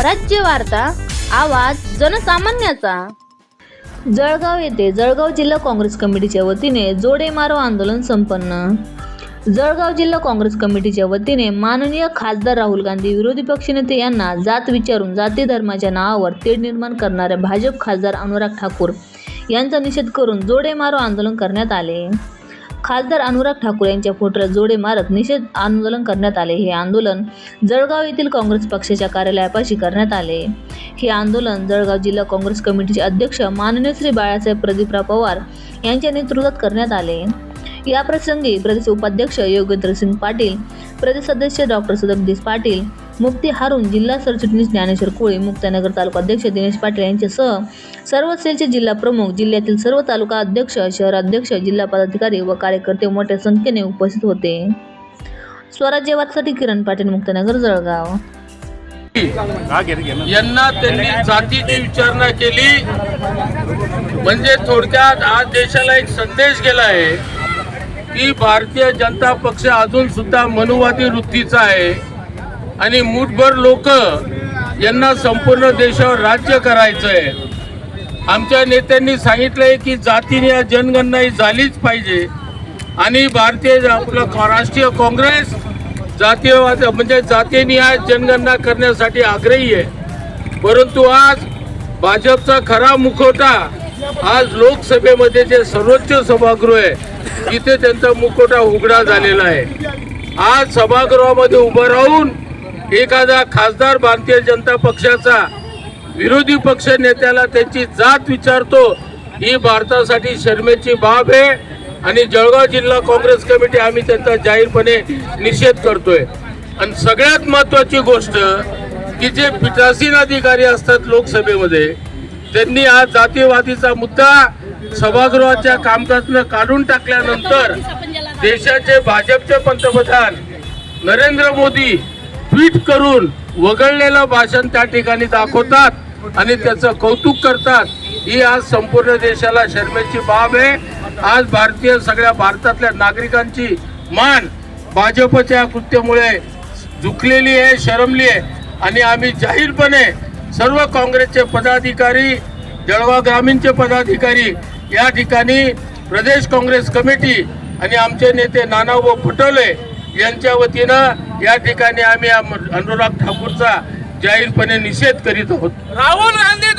स्वराज्य वार्ता आवाज जनसामान्याचा. जळगाव येथे जळगाव जिल्हा काँग्रेस कमिटीच्या वतीने जोडे मारो आंदोलन संपन्न. जळगाव जिल्हा काँग्रेस कमिटीच्या वतीने माननीय खासदार राहुल गांधी विरोधी पक्षनेते यांना जात विचारून जाती धर्माच्या नावावर तेढ निर्माण करणाऱ्या भाजप खासदार अनुराग ठाकूर यांचा निषेध करून जोडे मारो आंदोलन करण्यात आले. खासदार अनुराग ठाकूर यांच्या फोटोला जोडे मारत निषेध आंदोलन करण्यात आले. हे आंदोलन जळगाव येथील काँग्रेस पक्षाच्या कार्यालयापाशी करण्यात आले. हे आंदोलन जळगाव जिल्हा काँग्रेस कमिटीचे अध्यक्ष माननीय श्री बाळासाहेब प्रदीपराव पवार यांच्या नेतृत्वात करण्यात आले. या प्रसंगी प्रदेश उपाध्यक्ष योगेंद्रसिंग पाटील प्रदेश सदस्य डॉक्टर सदगदीश पाटील मुक्ती हारून जिल्हा सरचिटणीस ज्ञानेश्वर कोळी मुक्तानगर तालुका अध्यक्ष दिनेश पाटील यांच्यासह सर्व सेलचे जिल्हा प्रमुख जिल्ह्यातील सर्व तालुका अध्यक्ष शहर अध्यक्ष जिल्हा पदाधिकारी व कार्यकर्ते मोठ्या संख्येने उपस्थित होते. स्वराज्यवादसाठी किरण पाटील मुक्तानगर जळगाव. यांना त्यांनी जातीची विचारणा केली. म्हणजे थोडक्यात आज देशाला एक संदेश गेला आहे की भारतीय जनता पक्ष अजून सुद्धा मनुवादी वृत्तीचा आहे. आणि मुठभर लोक यांना संपूर्ण देशावर राज्य करायचं आहे आमच्या नेत्यांनी सांगितलंय की जातीने या जनगणना ही झालीच पाहिजे. आणि भारतीय आपलं राष्ट्रीय काँग्रेस जातीयवाद म्हणजे जातीनिहाय जनगणना करण्यासाठी आग्रही आहे. परंतु आज भाजपचा खरा मुखवटा आज लोकसभेमध्ये जे सर्वोच्च सभागृह आहे तिथे त्यांचा मुखवटा उघडा झालेला आहे. आज सभागृहामध्ये उभं राहून एखादा खासदार भारतीय जनता पक्षाचा विरोधी पक्ष नेत्याला त्यांची जात विचारतो ही भारतासाठी शर्मेची बाब आहे. आणि जळगाव जिल्हा काँग्रेस कमिटी आम्ही त्यांचा जाहीरपणे निषेध करतोय. आणि सगळ्यात महत्वाची गोष्ट की जे पीठासीन अधिकारी असतात लोकसभेमध्ये त्यांनी आज जातीवादीचा मुद्दा सभागृहाच्या कामकाजनं काढून टाकल्यानंतर देशाचे भाजपचे पंतप्रधान नरेंद्र मोदी ट्विट करून वगळलेलं भाषण त्या ठिकाणी दाखवतात आणि त्याचं कौतुक करतात. ही आज संपूर्ण देशाला शर्मेची बाब आहे. आज भारतीय सगळ्या भारतातल्या नागरिकांची मान भाजपच्या कृत्यामुळे झुकलेली आहे शरमली आहे. आणि आम्ही जाहीरपणे सर्व काँग्रेसचे पदाधिकारी जळगाव ग्रामीणचे पदाधिकारी या ठिकाणी प्रदेश काँग्रेस कमिटी आणि आमचे नेते नानाभाऊ पटोले यांच्या वतीनं या ठिकाणी आम्ही अनुराग ठाकूरचा जाहीरपणे निषेध करीत आहोत. राहुल गांधी